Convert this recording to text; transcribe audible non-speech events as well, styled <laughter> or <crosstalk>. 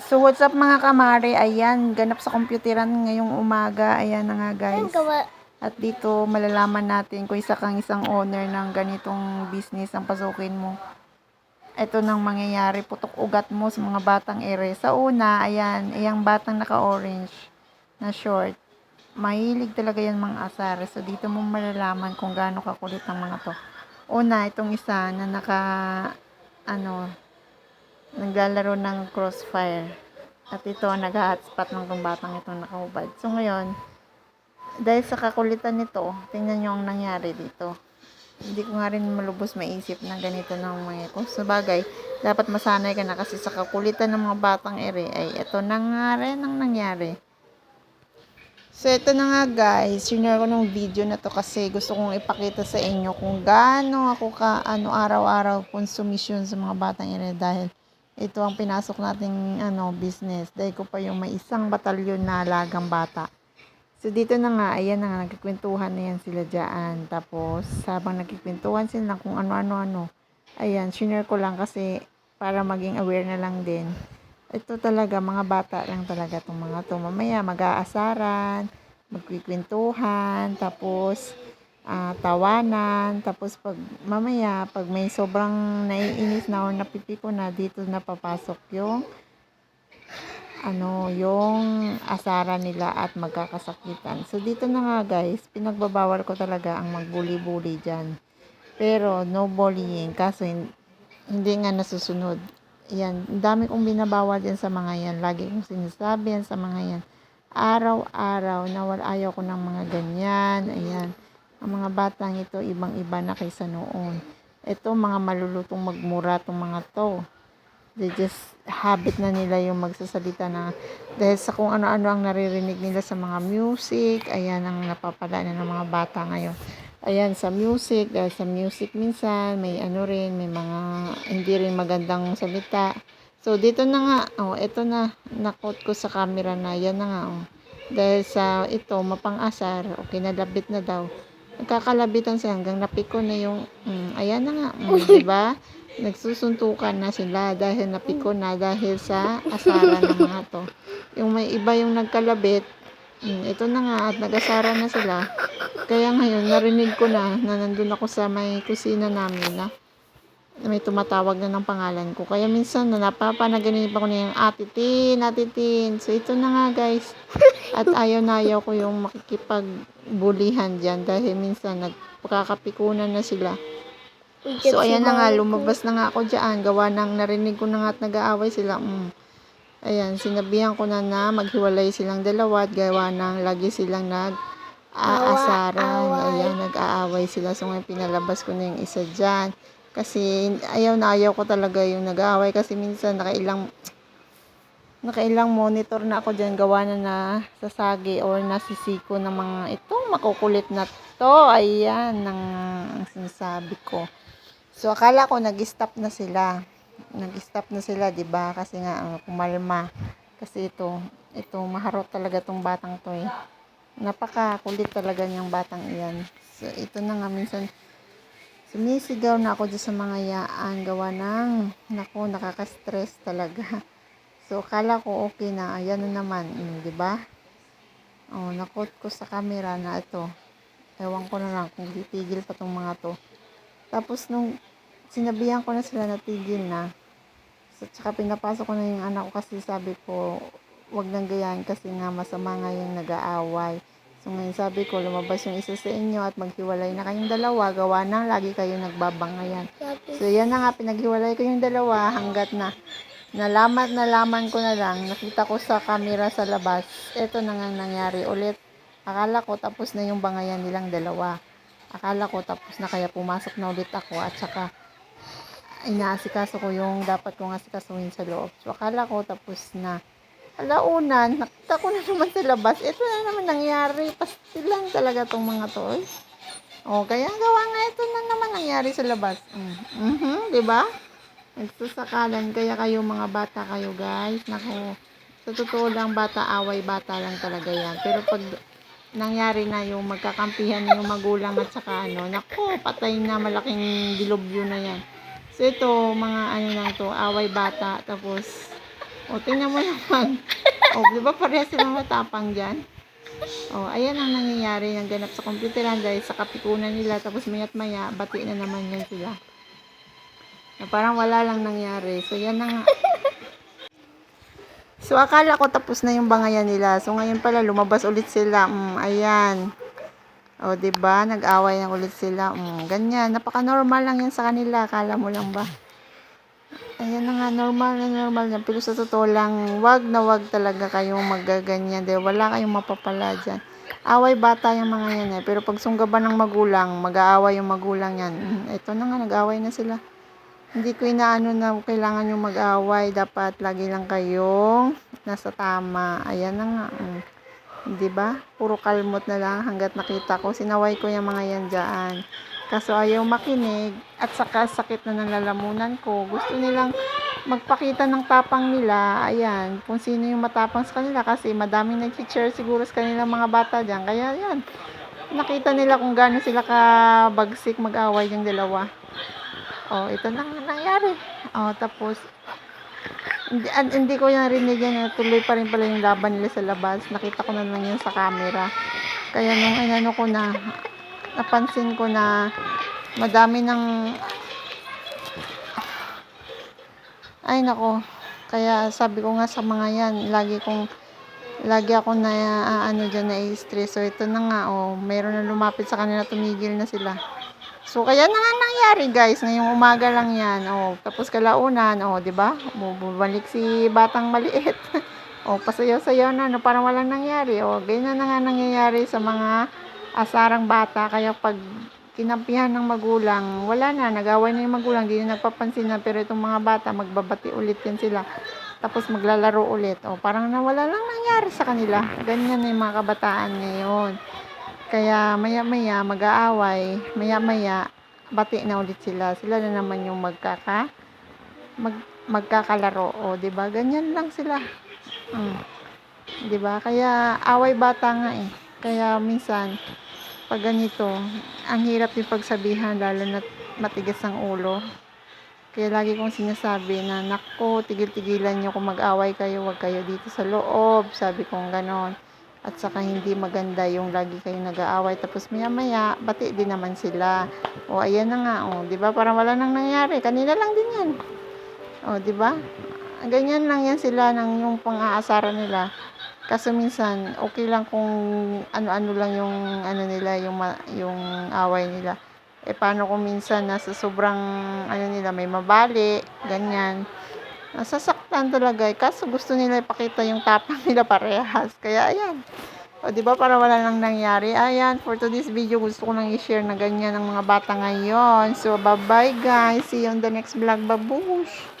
So what's up mga kamare? Ayan, ganap sa computeran ngayong umaga. Ayan na nga guys. At dito malalaman natin kung isa kang isang owner ng ganitong business ang pasukin mo. Ito nang mangyayari, putok ugat mo sa mga batang ere. Sa una, ayan, iyang batang naka-orange na short. Mahilig talaga yan mga asar. So dito mo malalaman kung gaano kakulit ang mga to. Una, itong isa na naka, ano, naglalaro ng crossfire. At ito, nag-hotspot ng tong batang ito nakahubad. So ngayon, dahil sa kakulitan nito, tingnan nyo ang nangyari dito. Hindi ko nga rin malubos maisip na ganito ng mga kung sa bagay, dapat masanay ka na kasi sa kakulitan ng mga batang ere ay ito na nga rin ang nangyari. So, ito na nga guys, sinare ko ng video na to kasi gusto kong ipakita sa inyo kung gaano ako ka, ano, araw-araw konsumisyon sa mga batang ere dahil ito ang pinasok nating ano, business. Dahil ko pa yung may isang batalyon na alagang bata. So, dito na nga, ayan na nga, nagkikwentuhan na yan sila dyan. Tapos, habang nagkikwentuhan sila kung ano-ano-ano, ayan, sinare ko lang kasi para maging aware na lang din. Ito talaga, mga bata lang talaga itong mga to. Mamaya, mag-aasaran, magkikwentuhan, tapos, ah, tawanan, tapos pag, mamaya, pag may sobrang naiinis na o napipiko na, dito na papasok yung ano, yung asara nila at magkakasakitan. So, dito na nga guys, pinagbabawal ko talaga ang magbuli-bully dyan. Pero, no bullying. Kaso, hin- hindi nga nasusunod. Yan, dami kong binabawal dyan sa mga yan. Lagi kong sinasabi yan sa mga yan. Araw-araw, na wala ayaw ko ng mga ganyan. Ayan. Ang mga batang ito, ibang-iba na kaysa noon. Ito, mga malulutong magmura tong mga to they just habit na nila yung magsasalita na dahil sa kung ano-ano ang naririnig nila sa mga music, ayan ang napapala na ng mga bata ngayon. Ayan, sa music, dahil sa music minsan, may ano rin, may mga hindi rin magandang salita. So, dito na nga, oh, ito na, nakot ko sa camera na, yan na nga, oh. Dahil sa ito, mapang-asar, o kinalabit na daw. Nagkakalabitan sila hanggang napiko na yung, mm, ayan na nga, mm, di ba? nagsusuntukan na sila dahil napiko na dahil sa asara ng mga to. Yung may iba yung nagkalabit, mm, ito na nga at nag-asara na sila. Kaya ngayon, narinig ko na na nandun ako sa may kusina namin na may tumatawag na ng pangalan ko. Kaya minsan na napapanaganip ako na yung atitin, atitin. So ito na nga guys. At <laughs> ayaw na ayaw ko yung makikipagbulihan dyan dahil minsan nagpakakapikunan na sila. So, ayan na nga, lumabas na nga ako dyan. Gawa ng narinig ko na nga at nag-aaway sila. Mm. Ayan, sinabihan ko na na maghiwalay silang dalawa at gawa ng lagi silang nag aasaran. Ayan, nag-aaway sila. So, ngayon pinalabas ko na yung isa dyan. Kasi, ayaw na ayaw ko talaga yung nag-aaway. Kasi minsan, nakailang nakailang monitor na ako dyan gawa na na sasagi or nasisiko ng mga itong makukulit na to. Ayan, ang, ang sinasabi ko. So, akala ko nag-stop na sila. Nag-stop na sila, 'di ba? Kasi nga ang kumalma. Kasi ito, ito maharot talaga tong batang 'to eh. Napaka-kulit talaga niyang batang iyan. So, ito na nga minsan sumisigaw na ako dyan sa mga yaan gawa ng nako nakaka-stress talaga. <laughs> So, akala ko okay na. Ayan na naman, mm, 'di ba? Oh, nakot ko sa camera na ito. Ewan ko na lang kung titigil pa tong mga to. Tapos nung sinabihan ko na sila na tigil na, so, tsaka pinapasok ko na yung anak ko kasi sabi ko, wag nang gayahin kasi nga masama nga yung nag-aaway. So ngayon sabi ko, lumabas yung isa sa inyo at maghiwalay na kayong dalawa, gawa na lagi kayo nagbabangayan. So yan na nga, pinaghiwalay ko yung dalawa hanggat na nalaman nalaman ko na lang, nakita ko sa camera sa labas, eto na nga nangyari ulit. Akala ko tapos na yung bangayan nilang dalawa. Akala ko tapos na kaya pumasok na ulit ako at saka inaasikaso ko yung dapat kong asikasuhin sa loob. So akala ko tapos na. Alaunan, nakita ko na naman sa labas. Ito na naman nangyari. Pastil lang talaga tong mga to. Eh. O, kaya gawa nga ito na naman nangyari sa labas. Mm. Mhm, di ba? Nagsusakalan. Kaya kayo mga bata kayo guys. Nako, sa totoo lang bata away bata lang talaga yan. Pero pag nangyari na yung magkakampihan yung magulang at saka ano, nako, patay na malaking dilubyo na yan. So ito, mga ano lang to, away bata, tapos O, tingnan mo naman. O, di ba parehas silang matapang dyan? O, ayan ang nangyayari ng ganap sa computeran dahil sa kapikunan nila tapos mayat maya, bati na naman yan sila. Na parang wala lang nangyari. So, yan na nga. So, akala ko tapos na yung bangayan nila. So, ngayon pala, lumabas ulit sila. Mm, ayan. O, ba Nag-away na ulit sila. Mm, ganyan. Napaka-normal lang yan sa kanila. Akala mo lang ba? Ayan na nga, normal na normal na. Pero sa totoo lang, wag na wag talaga kayong magaganyan. Dahil wala kayong mapapala dyan. Away bata yung mga yan eh. Pero pag sunggaban ng magulang, mag-aaway yung magulang yan. Mm, ito na nga, nag-away na sila. Hindi ko inaano na kailangan yung mag-away. Dapat lagi lang kayong nasa tama. Ayan na nga. Mm. Ba? Puro kalmot na lang hanggat nakita ko. Sinaway ko yung mga yan dyan. Kaso ayaw makinig at saka sakit na ng lalamunan ko. Gusto nilang magpakita ng tapang nila. Ayan, kung sino yung matapang sa kanila kasi madaming nag-cheer siguro sa kanilang mga bata dyan. Kaya yan, nakita nila kung gaano sila kabagsik mag-away yung dalawa. Oh, ito na nga nangyari. Oh, tapos hindi, an- hindi ko yan rinig yan. Tuloy pa rin pala yung laban nila sa labas. Nakita ko na lang yan sa camera. Kaya nung inano ko na, napansin ko na madami ng ay nako. Kaya sabi ko nga sa mga yan lagi kong lagi ako na ah, ano dyan na stress so ito na nga oh mayroon na lumapit sa kanila tumigil na sila. So kaya na nga nangyari guys. Ngayong umaga lang yan. Oh tapos kalaunan oh di ba? Bumalik si batang maliit. <laughs> Oh pasayaw-sayaw na no? Parang walang nangyari. Oh ganyan na nga nangyayari sa mga asarang bata kaya pag kinampihan ng magulang, wala na, nag-away na yung magulang, di na nagpapansin na, pero itong mga bata, magbabati ulit yan sila. Tapos maglalaro ulit. O, parang nawala lang nangyari sa kanila. Ganyan na yung mga kabataan ngayon. Kaya maya-maya, mag-aaway, maya-maya, bati na ulit sila. Sila na naman yung magkaka, mag, magkakalaro. O, di ba? Ganyan lang sila. Mm. Di ba? Kaya away bata nga eh. Kaya minsan, pag ganito, ang hirap din pagsabihan lalo na matigas ang ulo. Kaya lagi kong sinasabi na, nako, tigil-tigilan nyo kung mag-away kayo, wag kayo dito sa loob. Sabi kong ganon. At saka hindi maganda yung lagi kayong nag-aaway. Tapos maya-maya, bati din naman sila. O, ayan na nga. O, di ba? Parang wala nang nangyari. Kanila lang din yan. O, di ba? Ganyan lang yan sila ng yung pang-aasaran nila. Kaso minsan, okay lang kung ano-ano lang yung ano nila, yung yung away nila. Eh paano kung minsan nasa sobrang ano nila, may mabali, ganyan. Nasasaktan talaga eh. Kaso gusto nila ipakita yung tapang <laughs> nila parehas. Kaya ayan. O di ba para wala nang nangyari. Ayan, for today's video gusto ko lang i-share na ganyan ang mga bata ngayon. So bye-bye guys. See you on the next vlog. Babush.